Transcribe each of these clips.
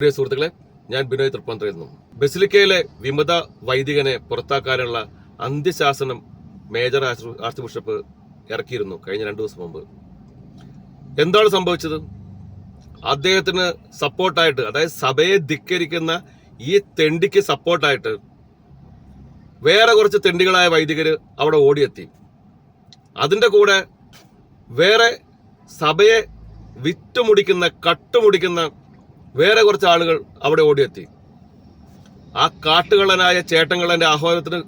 പ്രിയ സുഹൃത്തുക്കളെ ഞാൻ ബിനോയ് തൃപ്പന്ത്രിയുന്നു ബസിലിക്കയിലെ വിമത വൈദികനെ പുറത്താക്കാനുള്ള അന്ത്യശാസനം മേജർ ആർച്ച് ബിഷപ്പ് ഇറക്കിയിരുന്നു കഴിഞ്ഞ രണ്ടു ദിവസം മുമ്പ്. എന്താണ് സംഭവിച്ചത്? അദ്ദേഹത്തിന് സപ്പോർട്ടായിട്ട് അതായത് സഭയെ ധിക്കരിക്കുന്ന ഈ തെണ്ടിക്ക് സപ്പോർട്ടായിട്ട് വേറെ കുറച്ച് തെണ്ടികളായ വൈദികർ അവിടെ ഓടിയെത്തി. അതിന്റെ കൂടെ വേറെ സഭയെ വിറ്റുമുടിക്കുന്ന കട്ടുമുടിക്കുന്ന വേറെ കുറച്ച് ആളുകൾ അവിടെ ഓടിയെത്തി. ആ കാട്ടുകള്ളനായ ചേട്ടങ്ങളുടെ ആഹ്വാനത്തിന്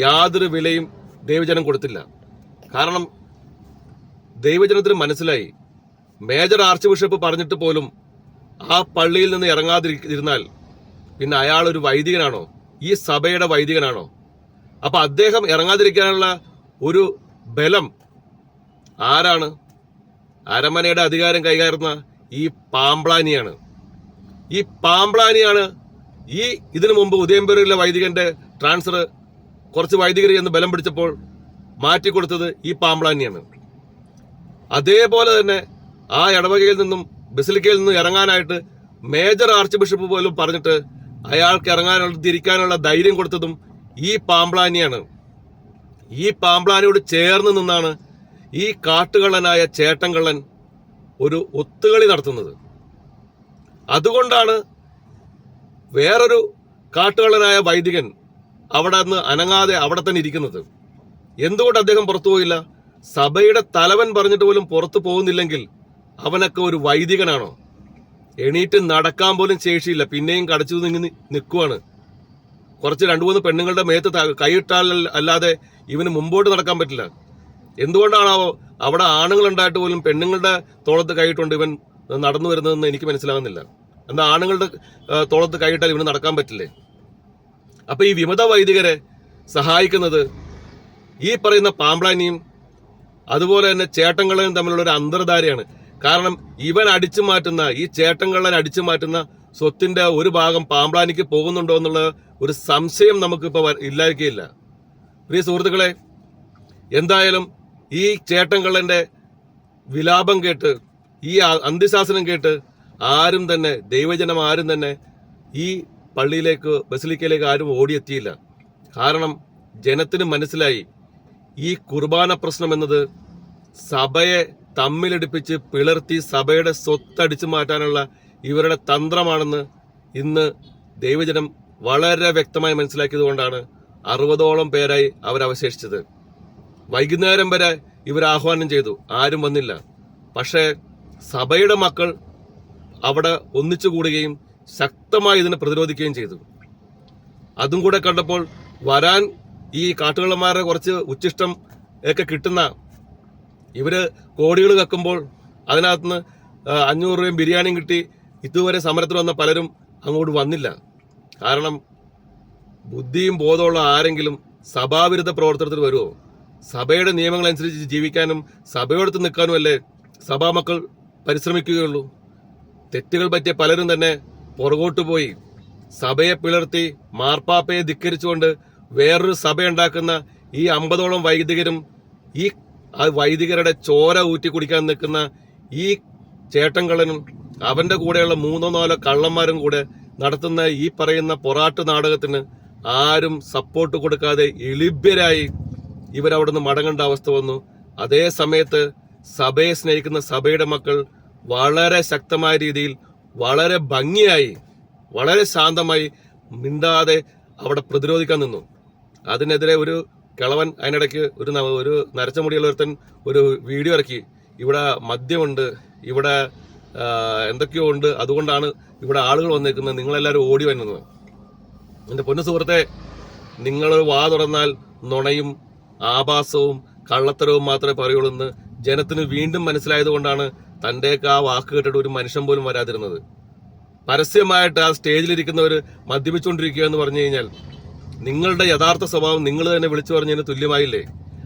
യാതൊരു വിലയും ദൈവജനം കൊടുത്തില്ല. കാരണം ദൈവജനത്തിന് മനസ്സിലായി. മേജർ ആർച്ച് ബിഷപ്പ് പറഞ്ഞിട്ട് പോലും ആ പള്ളിയിൽ നിന്ന് ഇറങ്ങാതിരുന്നാൽ പിന്നെ അയാൾ ഒരു വൈദികനാണോ? ഈ സഭയുടെ വൈദികനാണോ? അപ്പൊ അദ്ദേഹം ഇറങ്ങാതിരിക്കാനുള്ള ഒരു ബലം ആരാണ്? അരമനയുടെ അധികാരം കൈകാരുന്ന ഈ പാമ്പ്ലാനിയാണ് ഈ പാമ്പ്ലാനിയാണ് ഈ ഇതിനു മുമ്പ് ഉദയംപേരൂരിലെ വൈദികന്റെ ട്രാൻസ്ഫർ കുറച്ച് വൈദികർ എന്ന് ബലം പിടിച്ചപ്പോൾ മാറ്റിക്കൊടുത്തത് ഈ പാമ്പ്ലാനിയാണ്. അതേപോലെ തന്നെ ആ ഇടവകയിൽ നിന്നും ബസിലിക്കയിൽ നിന്നും ഇറങ്ങാനായിട്ട് മേജർ ആർച്ച് ബിഷപ്പ് പോലും പറഞ്ഞിട്ട് അയാൾക്ക് ഇറങ്ങാനുള്ള തിരിക്കാനുള്ള ധൈര്യം കൊടുത്തതും ഈ പാമ്പ്ലാനിയാണ്. ഈ പാമ്പ്ലാനിയോട് ചേർന്ന് നിന്നാണ് ഈ കാട്ടുകള്ളനായ ചേട്ടങ്കള്ളൻ ഒരു ഒത്തുകളി നടത്തുന്നത്. അതുകൊണ്ടാണ് വേറൊരു കാട്ടുകള്ളനായ വൈദികൻ അവിടെ നിന്ന് അനങ്ങാതെ അവിടെ തന്നെ ഇരിക്കുന്നത്. എന്തുകൊണ്ട് അദ്ദേഹം പുറത്തു പോയില്ല? സഭയുടെ തലവൻ പറഞ്ഞിട്ട് പോലും പുറത്തു പോകുന്നില്ലെങ്കിൽ അവനൊക്കെ ഒരു വൈദികനാണോ? എണീറ്റ് നടക്കാൻ പോലും ശേഷിയില്ല. പിന്നെയും കടച്ചു നിങ്ങി നിൽക്കുവാണ് കുറച്ച് രണ്ടു മൂന്ന് പെണ്ണുങ്ങളുടെ മേത്ത് കൈയിട്ടാൽ അല്ലാതെ ഇവന് മുമ്പോട്ട് നടക്കാൻ പറ്റില്ല. എന്തുകൊണ്ടാണാവോ അവിടെ ആണുങ്ങളുണ്ടായിട്ട് പോലും പെണ്ണുങ്ങളുടെ തോളത്ത് കൈയിട്ടുണ്ട്. ഇവൻ നടന്നു വരുന്നതെന്ന് എനിക്ക് മനസ്സിലാകുന്നില്ല. എന്നാൽ ആണുങ്ങളുടെ തോളത്ത് കൈയിട്ടാൽ ഇവന് നടക്കാൻ പറ്റില്ലേ? അപ്പൊ ഈ വിമത വൈദികരെ സഹായിക്കുന്നത് ഈ പറയുന്ന പാമ്പ്ലാനിയും അതുപോലെ തന്നെ ചേട്ടങ്ങളെയും തമ്മിലുള്ള ഒരു അന്തർധാരയാണ്. കാരണം ഇവൻ അടിച്ചു മാറ്റുന്ന ഈ ചേട്ടങ്ങളെ അടിച്ചു മാറ്റുന്ന സ്വത്തിന്റെ ഒരു ഭാഗം പാമ്പ്ലാനിക്ക് പോകുന്നുണ്ടോ എന്നുള്ള ഒരു സംശയം നമുക്കിപ്പോ വ- ഇല്ലായിരിക്കില്ല പ്രിയ സുഹൃത്തുക്കളെ എന്തായാലും ഈ ചേട്ടങ്കള്ളന്റെ വിലാപം കേട്ട് ഈ അന്ത്യശാസനം കേട്ട് ആരും തന്നെ ദൈവജനം ആരും തന്നെ ഈ പള്ളിയിലേക്ക് ബസിലിക്കയിലേക്ക് ആരും ഓടിയെത്തിയില്ല. കാരണം ജനത്തിന് മനസ്സിലായി ഈ കുർബാന പ്രശ്നം എന്നത് സഭയെ തമ്മിലടിപ്പിച്ച് പിളർത്തി സഭയുടെ സ്വത്തടിച്ചു മാറ്റാനുള്ള ഇവരുടെ തന്ത്രമാണെന്ന് ഇന്ന് ദൈവജനം വളരെ വ്യക്തമായി മനസ്സിലാക്കിയതുകൊണ്ടാണ് അറുപതോളം പേരായി അവരവശേഷിച്ചത്. വൈകുന്നേരം വരെ ഇവർ ആഹ്വാനം ചെയ്തു ആരും വന്നില്ല. പക്ഷേ സഭയുടെ മക്കൾ അവിടെ ഒന്നിച്ചു കൂടുകയും ശക്തമായി ഇതിനെ പ്രതിരോധിക്കുകയും ചെയ്തു. അതും കൂടെ കണ്ടപ്പോൾ വരാൻ ഈ കാട്ടുകള്ളന്മാരെ കുറച്ച് ഉച്ചിഷ്ടം ഒക്കെ കിട്ടുന്ന ഇവർ കോടികൾ കക്കുമ്പോൾ അതിനകത്തുനിന്ന് നിന്ന് അഞ്ഞൂറ് രൂപയും ബിരിയാണിയും കിട്ടി. ഇതുവരെ സമരത്തിൽ വന്ന പലരും അങ്ങോട്ട് വന്നില്ല. കാരണം ബുദ്ധിയും ബോധമുള്ള ആരെങ്കിലും സഭാവിരുദ്ധ പ്രവർത്തനത്തിൽ വരുമോ സഭയുടെ നിയമങ്ങൾ അനുസരിച്ച് ജീവിക്കാനും സഭയോടത്ത് നിൽക്കാനും അല്ലേ സഭാമക്കൾ പരിശ്രമിക്കുകയുള്ളൂ. തെറ്റുകൾ പറ്റിയ പലരും തന്നെ പുറകോട്ട് പോയി സഭയെ പിളർത്തി മാർപ്പാപ്പയെ ധിക്കരിച്ചുകൊണ്ട് വേറൊരു സഭയുണ്ടാക്കുന്ന ഈ അമ്പതോളം വൈദികരും ഈ വൈദികരുടെ ചോര ഊറ്റി കുടിക്കാൻ നിൽക്കുന്ന ഈ ചേട്ടൻകളനും അവന്റെ കൂടെയുള്ള മൂന്നോ നാലോ കള്ളന്മാരും കൂടെ നടത്തുന്ന ഈ പറയുന്ന പൊറാട്ട് നാടകത്തിന് ആരും സപ്പോർട്ട് കൊടുക്കാതെ എളിഭ്യരായി ഇവരവിടുന്ന് മടങ്ങേണ്ട അവസ്ഥ വന്നു. അതേ സമയത്ത് സഭയെ സ്നേഹിക്കുന്ന സഭയുടെ മക്കൾ വളരെ ശക്തമായ രീതിയിൽ വളരെ ഭംഗിയായി വളരെ ശാന്തമായി മിണ്ടാതെ അവിടെ പ്രതിരോധിക്കാൻ നിന്നു. അതിനെതിരെ ഒരു കിളവൻ അതിനിടയ്ക്ക് ഒരു ഒരു നരച്ച ഒരുത്തൻ ഒരു വീഡിയോ ഇറക്കി. ഇവിടെ മദ്യമുണ്ട് ഇവിടെ എന്തൊക്കെയോ ഉണ്ട് അതുകൊണ്ടാണ് ഇവിടെ ആളുകൾ വന്നിരിക്കുന്നത്. നിങ്ങളെല്ലാവരും ഓടി വരുന്നത് എന്റെ പൊന്നു സുഹൃത്തെ നിങ്ങൾ വാ തുറന്നാൽ നുണയും ആഭാസവും കള്ളത്തരവും മാത്രമേ പറയുള്ളൂ എന്ന് ജനത്തിന് വീണ്ടും മനസ്സിലായത് കൊണ്ടാണ് തന്റെയൊക്കെ ആ വാക്ക് കേട്ടിട്ട് ഒരു മനുഷ്യൻ പോലും വരാതിരുന്നത്. പരസ്യമായിട്ട് ആ സ്റ്റേജിലിരിക്കുന്നവർ മദ്യപിച്ചുകൊണ്ടിരിക്കുക എന്ന് പറഞ്ഞു കഴിഞ്ഞാൽ നിങ്ങളുടെ യഥാർത്ഥ സ്വഭാവം നിങ്ങൾ തന്നെ വിളിച്ചു പറഞ്ഞതിന് തുല്യമായില്ലേ?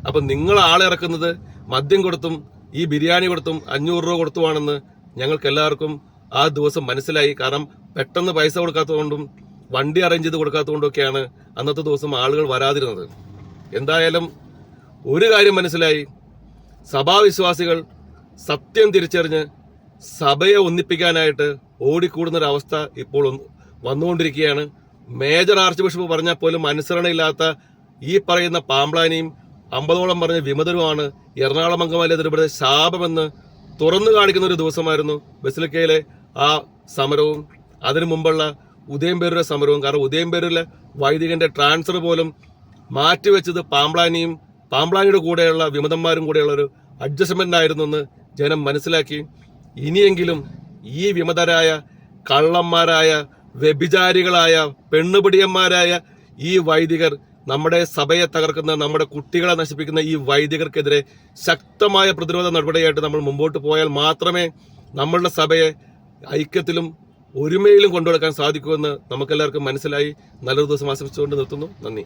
അപ്പൊ നിങ്ങൾ ആളെ ഇറക്കുന്നത് മദ്യം കൊടുത്തും ഈ ബിരിയാണി കൊടുത്തും അഞ്ഞൂറ് രൂപ കൊടുത്തുമാണെന്ന് ഞങ്ങൾക്ക് എല്ലാവർക്കും ആ ദിവസം മനസ്സിലായി. കാരണം പെട്ടെന്ന് പൈസ കൊടുക്കാത്തതുകൊണ്ടും വണ്ടി അറേഞ്ച് ചെയ്ത് കൊടുക്കാത്തതുകൊണ്ടൊക്കെയാണ് അന്നത്തെ ദിവസം ആളുകൾ വരാതിരുന്നത്. എന്തായാലും ഒരു കാര്യം മനസ്സിലായി. സഭാവിശ്വാസികൾ സത്യം തിരിച്ചറിഞ്ഞ് സഭയെ ഒന്നിപ്പിക്കാനായിട്ട് ഓടിക്കൂടുന്നൊരവസ്ഥ ഇപ്പോൾ വന്നുകൊണ്ടിരിക്കുകയാണ്. മേജർ ആർച്ച് ബിഷപ്പ് പറഞ്ഞാൽ പോലും അനുസരണയില്ലാത്ത ഈ പറയുന്ന പാമ്പ്ലാനിയും അമ്പതോളം പറഞ്ഞ വിമതരുമാണ് എറണാകുളം അംഗമാലി തിരുപ്പതി ശാപമെന്ന് തുറന്നു കാണിക്കുന്ന ഒരു ദിവസമായിരുന്നു ബസിലിക്കയിലെ ആ സമരവും. അതിനു മുമ്പുള്ള ഉദയംപേരൂരിലെ സമരവും. കാരണം ഉദയംപേരൂരിലെ വൈദികന്റെ ട്രാൻസ്ഫർ പോലും മാറ്റിവെച്ചത് പാമ്പ്ലാനിയും പാമ്പ്ലാനിയുടെ കൂടെയുള്ള വിമതന്മാരും കൂടെയുള്ള ഒരു അഡ്ജസ്റ്റ്മെന്റ് ആയിരുന്നു എന്ന് ജനം മനസ്സിലാക്കി ഇനിയെങ്കിലും ഈ വിമതരായ കള്ളന്മാരായ വ്യഭിചാരികളായ പെണ്ണുപിടിയന്മാരായ ഈ വൈദികർ നമ്മുടെ സഭയെ തകർക്കുന്ന നമ്മുടെ കുട്ടികളെ നശിപ്പിക്കുന്ന ഈ വൈദികർക്കെതിരെ ശക്തമായ പ്രതിരോധ നടപടിയായിട്ട് നമ്മൾ മുമ്പോട്ട് പോയാൽ മാത്രമേ നമ്മളുടെ സഭയെ ഐക്യത്തിലും ഒരുമയിലും കൊണ്ടുനടക്കാൻ സാധിക്കുമെന്ന് നമുക്കെല്ലാവർക്കും മനസ്സിലായി. നല്ലൊരു ദിവസം ആശംസിച്ചുകൊണ്ട് നിർത്തുന്നു. നന്ദി.